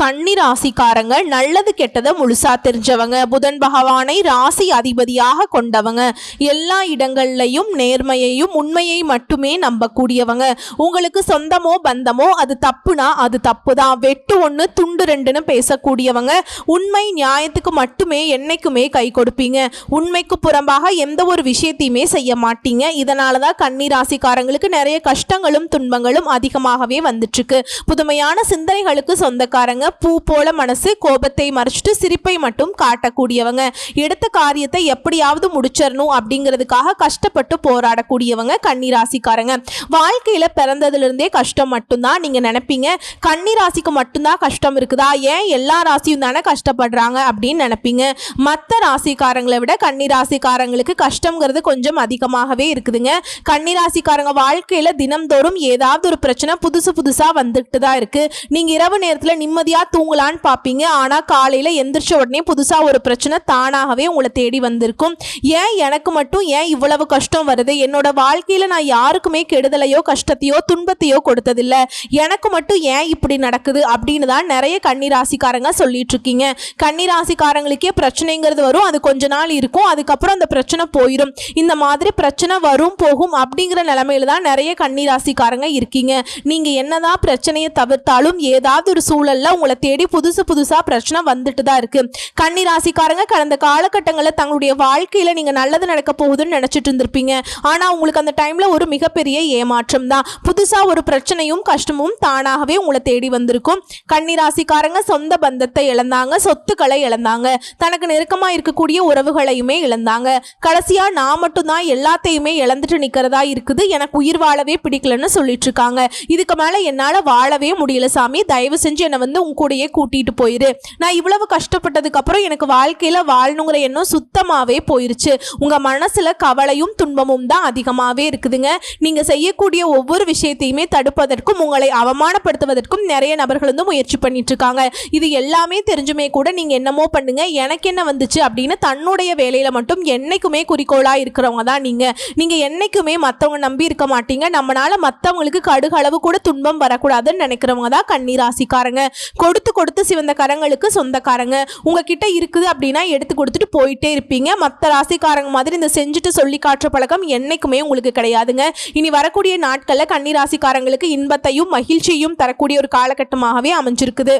கன்னி ராசிக்காரங்க நல்லது கெட்டதை முழுசா தெரிஞ்சவங்க புதன் பகவானை ராசி அதிபதியாக கொண்டவங்க. எல்லா இடங்கள்லையும் நேர்மையையும் உண்மையை மட்டுமே நம்பக்கூடியவங்க. உங்களுக்கு சொந்தமோ பந்தமோ அது தப்புனா அது தப்பு தான் வெட்டு ஒன்று துண்டு ரெண்டுன்னு பேசக்கூடியவங்க. உண்மை நியாயத்துக்கு மட்டுமே என்னைக்குமே கை கொடுப்பீங்க. உண்மைக்கு புறம்பாக எந்த ஒரு விஷயத்தையுமே செய்ய மாட்டீங்க. இதனால தான் கன்னி ராசிக்காரங்களுக்கு நிறைய கஷ்டங்களும் துன்பங்களும் அதிகமாகவே வந்துட்டுருக்கு. புதுமையான சிந்தனைகளுக்கு சொந்தக்காரங்க பூ போல மனசு கோபத்தை மறைச்சிட்டு சிரிப்பை மட்டும் காட்டக்கூடியவங்க. எடுத்த காரியத்தை எப்படியாவது முடிச்சிடணும் அப்படிங்கிறதுக்காக கஷ்டப்பட்டு போராடக்கூடியவங்க கன்னி ராசிக்காரங்க வாழ்க்கையில பிறந்ததுலேருந்தே கஷ்டம் மட்டும்தான் நீங்க நினைப்பீங்க. கன்னி ராசிக்கு மட்டும்தான் கஷ்டம் இருக்குதா? ஏன் எல்லா ராசியும் தானே கஷ்டப்படுறாங்க அப்படின்னு நினைப்பீங்க. மற்ற ராசிக்காரங்களை விட கன்னி ராசிக்காரங்களுக்கு கஷ்டங்கிறது கொஞ்சம் அதிகமாகவே இருக்குதுங்க. கன்னி ராசிக்காரங்க வாழ்க்கையில தினம்தோறும் ஏதாவது ஒரு பிரச்சனை புதுசு புதுசா வந்துட்டு தான் இருக்கு. நீங்க இரவு நேரத்தில் நிம்மதியா தூங்கலான்னு பார்ப்பீங்க ஆனால் காலையில் எந்திரிச்ச உடனே புதுசாக ஒரு பிரச்சனை தானாகவே உங்களை தேடி வந்திருக்கும். ஏன் எனக்கு மட்டும்? ஏன் இவ்வளவு கஷ்டம் வருது? என்னோட வாழ்க்கையில் நான் யாருக்குமே கெடுதலையோ கஷ்டத்தையோ துன்பத்தையோ கொடுத்ததில்ல. எனக்கு மட்டும் ஏன் இப்படி நடக்குது அப்படின்னு தான் நிறைய கன்னி ராசிக்காரங்க சொல்லிட்டு இருக்கீங்க கன்னி ராசிக்காரங்களுக்கே பிரச்சனைங்கிறது வரும். அது கொஞ்ச நாள் இருக்கும். அதுக்கப்புறம் அந்த பிரச்சனை போயிடும் இந்த மாதிரி பிரச்சனை வரும் போகும் அப்படிங்கிற நிலமையில தான் நிறைய கன்னி ராசிக்காரங்க இருக்கீங்க. நீங்க என்னதான் பிரச்சனையை தவிர்த்தாலும் ஏதாவது ஒரு சூழல்ல உங்களை தேடி புதுசு புதுசா பிரச்சனை வந்துட்டு தான் இருக்கு. கன்னி ராசிக்காரங்க கடந்த காலகட்டங்களில் தங்களுடைய வாழ்க்கையில நீங்க நல்லது நடக்க போகுதுன்னு நினைச்சிட்டு இருந்திருப்பீங்க. ஆனா உங்களுக்கு அந்த டைம்ல ஒரு மிகப்பெரிய ஏமாற்றம் தான் புதுசா ஒரு பிரச்சனையும் கஷ்டமும் தானாகவே உங்களை தேடி வந்திருக்கும். கன்னி ராசிக்காரங்க சொந்த பந்தத்தை இழந்தாங்க சொத்துக்களை இழந்தாங்க. தனக்கு நெருக்கமா இருக்கக்கூடிய உறவுகளையுமே இழந்தாங்க. கடைசியா நான் மட்டும்தான் எல்லாத்தையுமே இழந்துட்டு நிக்கிறதா இருக்குது. எனக்கு உயிர் வாழவே பிடிக்கலன்னு சொல்லிட்டு இருக்காங்க. இதுக்கு மேல என்னால வாழவே முடியல சாமி. தயவு செஞ்சு என்னை வந்து உங்க கூடயே கூட்டிட்டு போயிரு. நான் இவ்வளவு கஷ்டப்பட்டதுக்கு அப்புறம் எனக்கு வாழ்க்கையில வாழணுங்கிற எண்ணம் சுத்தமாவே போயிருச்சு. உங்க மனசுல கவலையும் துன்பமும் தான் அதிகமாவே இருக்குதுங்க. நீங்க செய்யக்கூடிய ஒவ்வொரு விஷயத்தையுமே தடுப்பதற்கும் உங்களை அவமானப்படுத்துவதற்கும் நிறைய நபர்கள் வந்து முயற்சி பண்ணிட்டு இருக்காங்க. இது எல்லாமே தெரிஞ்சுமே கூட நீங்க என்னமோ பண்ணுங்க. எனக்கு என்ன வந்துச்சு அப்படின்னு தன்னுடைய வேலையில மட்டும் என்னைக்குமே குறிக்கோளா இருக்கிறவங்க தான் நீங்க. நீங்க என்னைக்குமே மற்றவங்க நம்பி இருக்க மாட்டீங்க. நம்மனால மற்றவங்களுக்கு கடுகளவு கூட துன்பம் வரக்கூடாதுன்னு நினைக்கிறவங்க தான் கண்ணீராசிக்காரங்க கொடுத்து கொடுத்து சிவந்த கரங்களுக்கு சொந்தக்காரங்க. உங்ககிட்ட இருக்குது அப்படின்னா எடுத்து கொடுத்துட்டு போயிட்டே இருப்பீங்க. மற்ற ராசிக்காரங்க மாதிரி இந்த செஞ்சுட்டு சொல்லி காட்டுற பழக்கம் என்னைக்குமே உங்களுக்கு கிடையாதுங்க. இனி வரக்கூடிய நாட்களில் கன்னி ராசிக்காரங்களுக்கு இன்பத்தையும் மகிழ்ச்சியையும் தரக்கூடிய ஒரு காலகட்டமாகவே அமைஞ்சிருக்குது.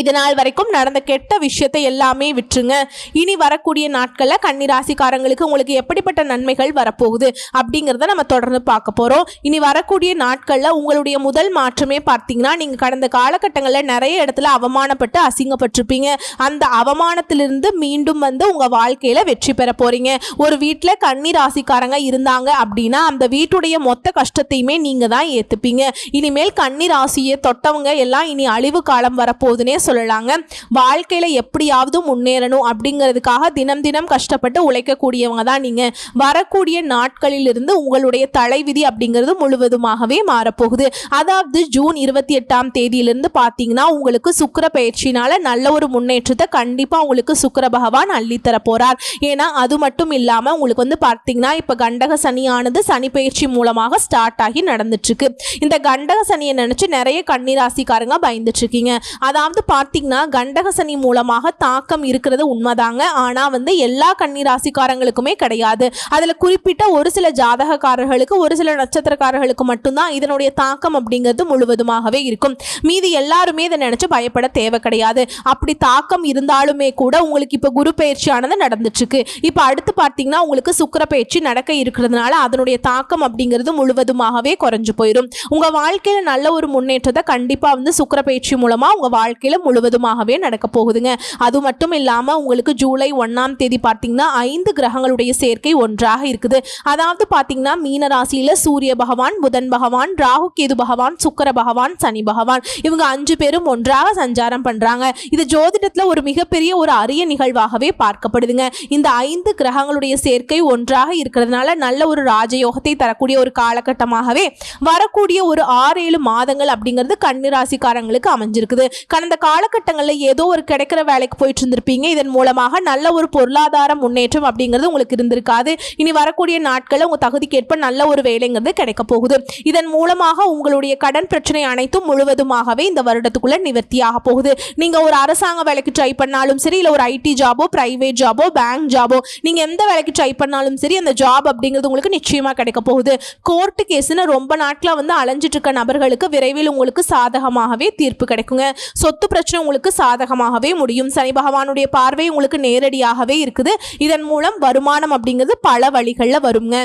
இது நாள் வரைக்கும் நடந்த கெட்ட விஷயத்தை எல்லாமே விட்டுருங்க. இனி வரக்கூடிய நாட்களில் கன்னிராசிக்காரங்களுக்கு உங்களுக்கு எப்படிப்பட்ட நன்மைகள் வரப்போகுது அப்படிங்கிறத நம்ம தொடர்ந்து பார்க்க போகிறோம் இனி வரக்கூடிய நாட்களில் உங்களுடைய முதல் மாற்றமே பார்த்தீங்கன்னா நீங்கள் கடந்த காலகட்டங்களில் நிறைய இடத்துல அவமானப்பட்டு அசிங்கப்பட்டிருப்பீங்க. அந்த அவமானத்திலிருந்து மீண்டும் வந்து உங்கள் வாழ்க்கையில் வெற்றி பெற போகிறீங்க ஒரு வீட்டில் கன்னிராசிக்காரங்க இருந்தாங்க அப்படின்னா அந்த வீட்டுடைய மொத்த கஷ்டத்தையுமே நீங்கள் தான் ஏற்றுப்பீங்க இனிமேல் கன்னிராசியை தொட்டவங்க எல்லாம் இனி அழிவு காலம் வரப்போகுதுன்னே சொல்லலாங்க. வாழ்க்கையில் எப்படியாவது முன்னேறணும் அப்படிங்கிறதுக்காக தினம் தினம் கஷ்டப்பட்டு உழைக்கக்கூடியவங்க தான் நீங்கள் வரக்கூடிய நாட்களிலிருந்து உங்களுடைய தலைவிதி அப்படிங்கிறது முழுவதுமாகவே மாறப்போகுது. அதாவது ஜூன் இருபத்தி எட்டாம் தேதியிலிருந்து பார்த்தீங்கன்னா உங்களுக்கு சுக்கிர பயிற்சினால நல்ல ஒரு முன்னேற்றத்தை கண்டிப்பாக உங்களுக்கு சுக்கர பகவான் அள்ளித்தர போகிறார் ஏன்னா அது மட்டும் இல்லாமல் உங்களுக்கு வந்து பார்த்தீங்கன்னா இப்போ கண்டக சனியானது சனி பயிற்சி மூலமாக ஸ்டார்ட் ஆகி நடந்துட்டு இருக்கு இந்த கண்டக சனியை நினைச்சு நிறைய கன்னிராசிக்காரங்க பயந்துட்டு இருக்கீங்க அதாவது பார்த்தீங்கன்னா கண்டக சனி மூலமாக தாக்கம் இருக்கிறது உண்மைதாங்க. ஆனால் வந்து எல்லா கன்னிராசிக்காரங்களுக்குமே கிடையாது. அதில் குறிப்பிட்ட ஒரு சில ஜாதகக்காரர்களுக்கு ஒரு சில நட்சத்திரக்காரர்களுக்கு மட்டும்தான் இதனுடைய தாக்கம் அப்படிங்கிறது முழுவதுமாகவே இருக்கும். மீதி எல்லாருமே இதை நினச்சி பயப்பட தேவை கிடையாது. அப்படி தாக்கம் இருந்தாலுமே கூட உங்களுக்கு இப்போ குரு பயிற்சியானது நடந்துட்டுருக்கு. இப்போ அடுத்து பார்த்தீங்கன்னா உங்களுக்கு சுக்கிர பயிற்சி நடக்க இருக்கிறதுனால அதனுடைய தாக்கம் அப்படிங்கிறது முழுவதுமாகவே குறைஞ்சு போயிடும் உங்கள் வாழ்க்கையில் நல்ல ஒரு முன்னேற்றத்தை கண்டிப்பாக வந்து சுக்கர பயிற்சி மூலமாக உங்கள் வாழ்க்கையில் முழுவதுமாகவே நடக்க போகுதுங்க. அது மட்டும் இல்லாம உங்களுக்கு ஜூலை ஒன்னாம் தேதி பார்த்தீங்கன்னா ஐந்து கிரகங்களுடைய சேர்க்கை ஒன்றாக இருக்குது. அதாவது பார்த்தீங்கன்னா மீன ராசியில சூரிய பகவான் புதன் பகவான் ராகு கேது பகவான் சுக்கர பகவான் சனி பகவான் இவங்க அஞ்சு பேரும் ஒன்றாக சஞ்சாரம் பண்றாங்க. இது ஜோதிடத்துல ஒரு மிகப்பெரிய ஒரு அரிய நிகழ்வாகவே பார்க்கப்படுதுங்க. இந்த ஐந்து கிரகங்களுடைய சேர்க்கை ஒன்றாக இருக்கிறதுனால நல்ல ஒரு ராஜயோகத்தை தரக்கூடிய ஒரு காலகட்டமாகவே வரக்கூடிய ஒரு ஆறு ஏழு மாதங்கள் அப்படிங்கிறது கன்னிராசிக்காரங்களுக்கு அமைஞ்சிருக்குது. கடந்த காலகட்டங்களில் ஏதோ ஒரு கிடைக்கிற வேலைக்கு போயிட்டு இருந்திருப்பீங்க இதன் மூலமாக நல்ல ஒரு பொருளாதார முன்னேற்றம் அப்படிங்கிறது உங்களுக்கு இருந்திருக்காது. இனி வரக்கூடிய நாட்களில் உங்கள் தகுதிக்கேற்ப நல்ல ஒரு வேலைங்கிறது கிடைக்க போகுது. இதன் மூலமாக உங்களுடைய கடன் பிரச்சனை அனைத்தும் முழுவதுமாகவே இந்த வருடத்துக்குள்ள நிவர்த்தியாக போகுது. நீங்கள் ஒரு அரசாங்க வேலைக்கு ட்ரை பண்ணாலும் சரி இல்லை ஒரு ஐடி ஜாபோ பிரைவேட் ஜாபோ பேங்க் ஜாபோ நீங்கள் எந்த வேலைக்கு ட்ரை பண்ணாலும் சரி அந்த ஜாப் அப்படிங்கிறது உங்களுக்கு நிச்சயமாக கிடைக்க போகுது. கோர்ட்டு கேஸ்னு ரொம்ப நாட்களாக வந்து அலைஞ்சிட்டு இருக்க நபர்களுக்கு விரைவில் உங்களுக்கு சாதகமாகவே தீர்ப்பு கிடைக்குங்க. சொத்து பிரச்சனை உங்களுக்கு சாதகமாகவே முடியும். சனி பகவானுடைய பார்வை உங்களுக்கு நேரடியாகவே இருக்குது. இதன் மூலம் வருமானம் அப்படிங்கிறது பல வழிகளில் வருங்க.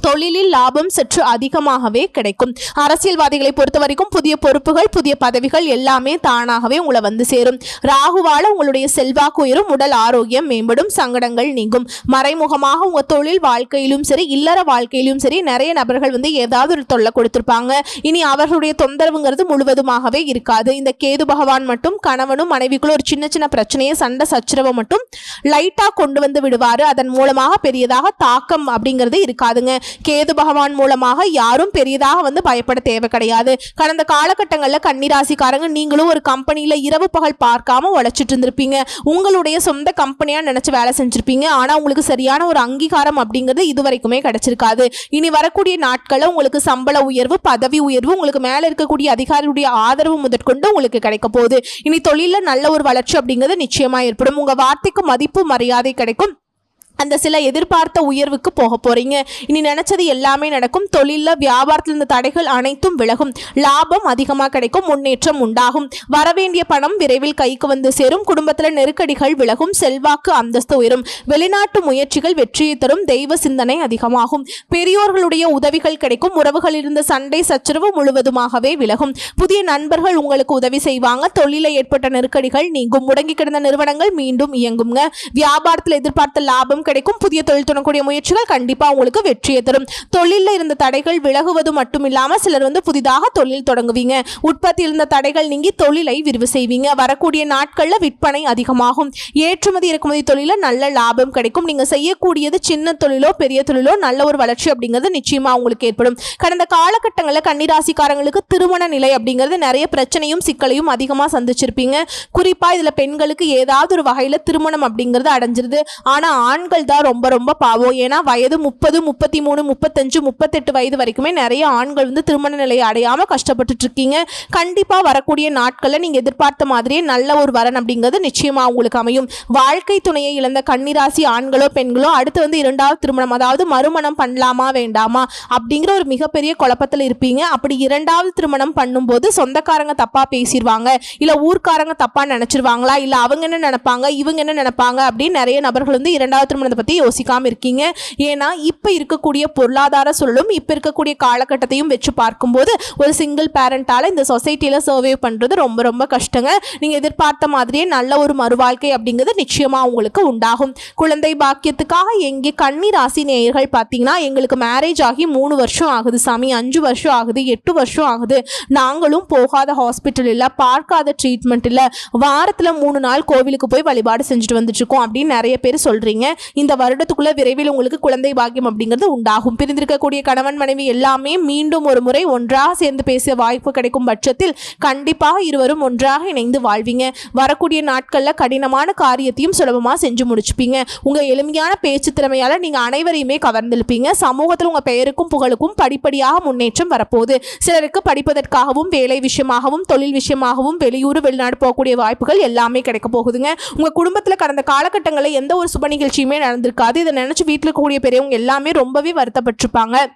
தொழிலில் லாபம் சற்று அதிகமாகவே கிடைக்கும். அரசியல்வாதிகளை பொறுத்த வரைக்கும் புதிய பொறுப்புகள் புதிய பதவிகள் எல்லாமே தானாகவே உங்களை வந்து சேரும். ராகுவால உங்களுடைய செல்வாக்கு உயரும் உடல் ஆரோக்கியம் மேம்படும் சங்கடங்கள் நீங்கும். மறைமுகமாக உங்க தொழில் வாழ்க்கையிலும் சரி இல்லற வாழ்க்கையிலும் சரி நிறைய நபர்கள் வந்து ஏதாவது ஒரு தொல்லை கொடுத்திருப்பாங்க. இனி அவர்களுடைய தொந்தரவுங்கிறது முழுவதுமாகவே இருக்காது. இந்த கேது பகவான் மட்டும் கணவனும் மனைவிக்குள்ள ஒரு சின்ன சின்ன பிரச்சனையை சண்டை சச்சரவை மட்டும் லைட்டா கொண்டு வந்து விடுவாரு. அதன் மூலமாக பெரியதாக தாக்கம் அப்படிங்கிறது இருக்காதுங்க. கேது பகவான் மூலமாக யாரும் பெரியதாக வந்து பயப்பட தேவை கிடையாது. கடந்த காலகட்டங்களில் கன்னிராசிக்காரங்க நீங்களும் ஒரு கம்பெனியில் இரவு பகல் பார்க்காம உழைச்சிட்டு இருந்திருப்பீங்க. உங்களுடைய சொந்த கம்பெனியாக நினச்சி வேலை செஞ்சுருப்பீங்க. ஆனால் உங்களுக்கு சரியான ஒரு அங்கீகாரம் அப்படிங்கிறது இது வரைக்குமே கிடைச்சிருக்காது. இனி வரக்கூடிய நாட்களில் உங்களுக்கு சம்பள உயர்வு பதவி உயர்வு உங்களுக்கு மேலே இருக்கக்கூடிய அதிகாரியுடைய ஆதரவு முதற்கொண்டு உங்களுக்கு கிடைக்க போகுது. இனி தொழிலில் நல்ல ஒரு வளர்ச்சி அப்படிங்கிறது நிச்சயமாக ஏற்படும். உங்கள் வார்த்தைக்கு மதிப்பு மரியாதை கிடைக்கும். அந்த சில எதிர்பார்த்த உயர்வுக்கு போக போறீங்க. இனி நினைச்சது எல்லாமே நடக்கும். தொழிலில் வியாபாரத்தில் இருந்த தடைகள் அனைத்தும் விலகும். லாபம் அதிகமாக கிடைக்கும் முன்னேற்றம் உண்டாகும். வரவேண்டிய பணம் விரைவில் கைக்கு வந்து சேரும். குடும்பத்தில் நெருக்கடிகள் விலகும். செல்வாக்கு அந்தஸ்து உயரும். வெளிநாட்டு முயற்சிகள் வெற்றியை தரும். தெய்வ சிந்தனை அதிகமாகும். பெரியோர்களுடைய உதவிகள் கிடைக்கும். உறவுகளிலிருந்து இருந்த சண்டை சச்சரவு முழுவதுமாகவே விலகும். புதிய நண்பர்கள் உங்களுக்கு உதவி செய்வாங்க. தொழிலில் ஏற்பட்ட நெருக்கடிகள் நீங்கும். முடங்கி கிடந்த நிறுவனங்கள் மீண்டும் இயங்குங்க. வியாபாரத்தில் எதிர்பார்த்த லாபம் கிடைக்கும். புதிய தொழில் தொடங்கக்கூடிய முயற்சிகள் கண்டிப்பாக உங்களுக்கு வெற்றியை தரும். தொழிலில் இருந்த தடைகள் விலகுவது மட்டும் இல்லாமல் சிலர் வந்து புதிதாக தொழில் தொடங்குவீங்க. உற்பத்தி இருந்த தடைகள் நீங்கி தொழிலை விரிவு செய்வீங்க. வரக்கூடிய நாட்களில் விற்பனை அதிகமாகும். ஏற்றுமதி இறக்குமதி தொழிலில் நல்ல லாபம் கிடைக்கும். நீங்கள் செய்யக்கூடியது சின்ன தொழிலோ பெரிய தொழிலோ நல்ல ஒரு வளர்ச்சி அப்படிங்கிறது நிச்சயமாக உங்களுக்கு ஏற்படும். கடந்த காலகட்டங்களில் கன்னிராசிக்காரங்களுக்கு திருமண நிலை அப்படிங்கிறது நிறைய பிரச்சனையும் சிக்கலையும் அதிகமாக சந்திச்சிருப்பீங்க. குறிப்பாக இதில் பெண்களுக்கு ஏதாவது ஒரு வகையில் திருமணம் அப்படிங்கிறது அடைஞ்சிருது. ஆனால் ஆண்கள் தான் ரொம்ப ரொம்ப பாவம். ஏன்னா வயது முப்பது முப்பத்தி மூணு முப்பத்தஞ்சு முப்பத்தெட்டு வயது வரைக்குமே நிறைய ஆண்கள் வந்து திருமண நிலையை அடையாம கஷ்டப்பட்டுட்டு இருக்கீங்க. கண்டிப்பா வரக்கூடிய நாட்களில் நீங்க எதிர்பார்த்த மாதிரியே நல்ல ஒரு வரன் அப்படிங்கிறது நிச்சயமா உங்களுக்கு அமையும். வாழ்க்கை துணையை இழந்த கன்னிராசி ஆண்களோ பெண்களோ அடுத்து வந்து இரண்டாவது திருமணம் அதாவது மறுமணம் பண்ணலாமா வேண்டாமா அப்படிங்கிற ஒரு மிகப்பெரிய குழப்பத்தில் இருப்பீங்க. அப்படி இரண்டாவது திருமணம் பண்ணும்போது சொந்தக்காரங்க தப்பா பேசிடுவாங்க. இல்லை ஊர்க்காரங்க தப்பா நினைச்சிருவாங்களா? இல்ல அவங்க என்ன நினைப்பாங்க? இவங்க என்ன நினைப்பாங்க? அப்படின்னு நிறைய நபர்கள் வந்து இரண்டாவது திருமணம் திருமணத்தை பற்றி யோசிக்காம இருக்கீங்க. ஏன்னா இப்போ இருக்கக்கூடிய பொருளாதார சூழலும் இப்போ இருக்கக்கூடிய காலகட்டத்தையும் வச்சு பார்க்கும்போது ஒரு சிங்கிள் பேரண்டால இந்த சொசைட்டியில் சர்வே பண்ணுறது ரொம்ப ரொம்ப கஷ்டங்க. நீங்கள் எதிர்பார்த்த மாதிரியே நல்ல ஒரு மறுவாழ்க்கை அப்படிங்கிறது நிச்சயமாக உங்களுக்கு உண்டாகும். குழந்தை பாக்கியத்துக்காக எங்கே கன்னி ராசி நேயர்கள் பார்த்தீங்கன்னா எங்களுக்கு மேரேஜ் ஆகி மூணு வருஷம் ஆகுது சாமி. அஞ்சு வருஷம் ஆகுது எட்டு வருஷம் ஆகுது. நாங்களும் போகாத ஹாஸ்பிட்டல் இல்லை பார்க்காத ட்ரீட்மெண்ட் இல்லை. வாரத்தில் மூணு நாள் கோவிலுக்கு போய் வழிபாடு செஞ்சுட்டு வந்துட்டு இருக்கோம் அப்படின்னு நிறைய பேர் சொல்கிறீங்க இந்த வருடத்துக்குள்ள விரைவில் உங்களுக்கு குழந்தை பாக்கியம் அப்படிங்கிறது உண்டாகும். பிரிந்திருக்கக்கூடிய கணவன் மனைவி எல்லாமே மீண்டும் ஒரு முறை ஒன்றாக சேர்ந்து பேசிய வாய்ப்பு கிடைக்கும் பட்சத்தில் கண்டிப்பாக இருவரும் ஒன்றாக இணைந்து வாழ்வீங்க. வரக்கூடிய நாட்களில் கடினமான காரியத்தையும் சுலபமாக செஞ்சு முடிச்சுப்பீங்க. உங்கள் எளிமையான பேச்சு திறமையால் நீங்கள் அனைவரையுமே கவர்ந்திருப்பீங்க சமூகத்தில் உங்கள் பெயருக்கும் புகழுக்கும் படிப்படியாக முன்னேற்றம் வரப்போகுது. சிலருக்கு படிப்பதற்காகவும் வேலை விஷயமாகவும் தொழில் விஷயமாகவும் வெளியூர் வெளிநாடு போகக்கூடிய வாய்ப்புகள் எல்லாமே கிடைக்க போகுதுங்க. உங்கள் குடும்பத்தில் கடந்த காலகட்டங்களில் எந்த ஒரு சுப நிகழ்ச்சியுமே நடந்திருக்காது. இதை நினைச்சு வீட்டில் கூடிய பெரியவங்க எல்லாமே ரொம்பவே வருத்தப்பட்டிருப்பாங்க.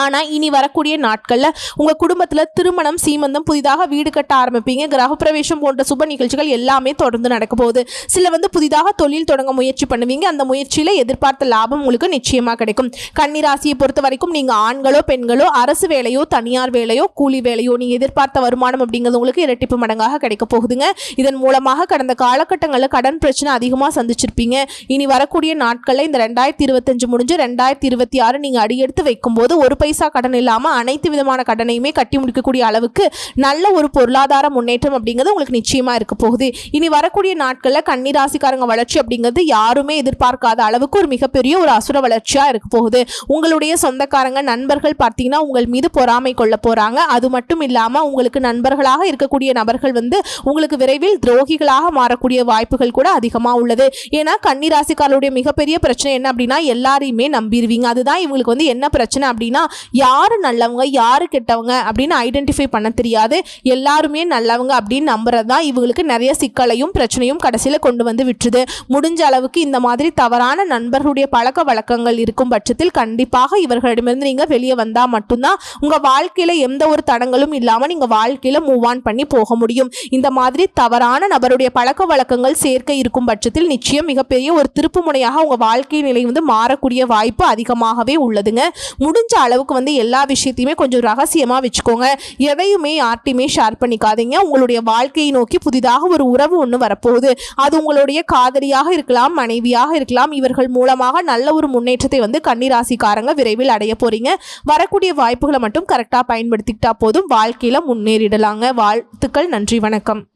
ஆனால் இனி வரக்கூடிய நாட்களில் உங்கள் குடும்பத்தில் திருமணம் சீமந்தம் புதிதாக வீடு கட்ட ஆரம்பிப்பீங்க. கிரகப்பிரவேசம் போன்ற சுப நிகழ்ச்சிகள் எல்லாமே தொடர்ந்து நடக்க போகுது. சில வந்து புதிதாக தொழில் தொடங்க முயற்சி பண்ணுவீங்க. அந்த முயற்சியில் எதிர்பார்த்த லாபம் உங்களுக்கு நிச்சயமாக கிடைக்கும். கன்னிராசியை பொறுத்த வரைக்கும் நீங்கள் ஆண்களோ பெண்களோ அரசு வேலையோ தனியார் வேலையோ கூலி வேலையோ நீங்கள் எதிர்பார்த்த வருமானம் அப்படிங்கிறது உங்களுக்கு இரட்டிப்பு மடங்காக கிடைக்க போகுதுங்க. இதன் மூலமாக கடந்த காலகட்டங்களில் கடன் பிரச்சனை அதிகமாக சந்திச்சிருப்பீங்க. இனி வரக்கூடிய நாட்களில் இந்த ரெண்டாயிரத்தி இருபத்தஞ்சு முடிஞ்சு ரெண்டாயிரத்தி இருபத்தி ஆறு நீங்கள் அடியெடுத்து வைக்கும்போது ஒரு பைசா கடன் இல்லாமல் அனைத்து விதமான கடனையுமே கட்டி முடிக்கக்கூடிய அளவுக்கு நல்ல ஒரு பொருளாதார முன்னேற்றம் அப்படிங்கிறது உங்களுக்கு நிச்சயமாக இருக்க போகுது. இனி வரக்கூடிய நாட்களில் கன்னிராசிக்காரங்க வளர்ச்சி அப்படிங்கிறது யாருமே எதிர்பார்க்காத அளவுக்கு ஒரு மிகப்பெரிய ஒரு அசுர வளர்ச்சியாக இருக்க போகுது. உங்களுடைய சொந்தக்காரங்க நண்பர்கள் பார்த்தீங்கன்னா உங்கள் மீது பொறாமை கொள்ள போகிறாங்க அது மட்டும் இல்லாமல் உங்களுக்கு நண்பர்களாக இருக்கக்கூடிய நபர்கள் வந்து உங்களுக்கு விரைவில் துரோகிகளாக மாறக்கூடிய வாய்ப்புகள் கூட அதிகமாக உள்ளது. ஏன்னா கன்னிராசிக்காரருடைய மிகப்பெரிய பிரச்சனை என்ன அப்படின்னா எல்லாரையுமே நம்பிடுவீங்க. அதுதான் இவங்களுக்கு வந்து என்ன பிரச்சனை அப்படின்னா யார் நல்லவங்க யார் கெட்டவங்க அப்படின்னு ஐடென்டிஃபை பண்ண தெரியாது. எல்லாருமே நல்லவங்க அப்படின்னு நம்புறது தான் இவங்களுக்கு நிறைய சிக்கலையும் பிரச்சனையும் கடைசியில் கொண்டு வந்து விட்டுருது. முடிஞ்ச அளவுக்கு இந்த மாதிரி தவறான நண்பர்களுடைய பழக்க வழக்கங்கள் இருக்கும் பட்சத்தில் கண்டிப்பாக இவர்களிடமிருந்து நீங்கள் வெளியே வந்தால் மட்டும்தான் உங்கள் வாழ்க்கையில் எந்த ஒரு தடங்களும் இல்லாமல் நீங்கள் வாழ்க்கையில் மூவ் ஆன் பண்ணி போக முடியும். இந்த மாதிரி தவறான நபருடைய பழக்க வழக்கங்கள் சேர்க்கை இருக்கும் பட்சத்தில் நிச்சயம் மிகப்பெரிய ஒரு திருப்பு முனையாக உங்கள் வாழ்க்கை நிலை வந்து மாறக்கூடிய வாய்ப்பு அதிகமாகவே உள்ளதுங்க. முடிஞ்ச அளவு அளவுக்கு வந்து எல்லா விஷயத்தையுமே கொஞ்சம் ரகசியமாக வச்சுக்கோங்க. எதையுமே யார்ட்டையுமே ஷேர் பண்ணிக்காதீங்க. உங்களுடைய வாழ்க்கையை நோக்கி புதிதாக ஒரு உறவு ஒன்று வரப்போகுது. அது உங்களுடைய காதலியாக இருக்கலாம் மனைவியாக இருக்கலாம் இவர்கள் மூலமாக நல்ல ஒரு முன்னேற்றத்தை வந்து கன்னிராசிக்காரங்க விரைவில் அடைய போறீங்க. வரக்கூடிய வாய்ப்புகளை மட்டும் கரெக்டாக பயன்படுத்திக்கிட்டா போதும். வாழ்க்கையில் முன்னேறிடலாங்க. வாழ்த்துக்கள். நன்றி. வணக்கம்.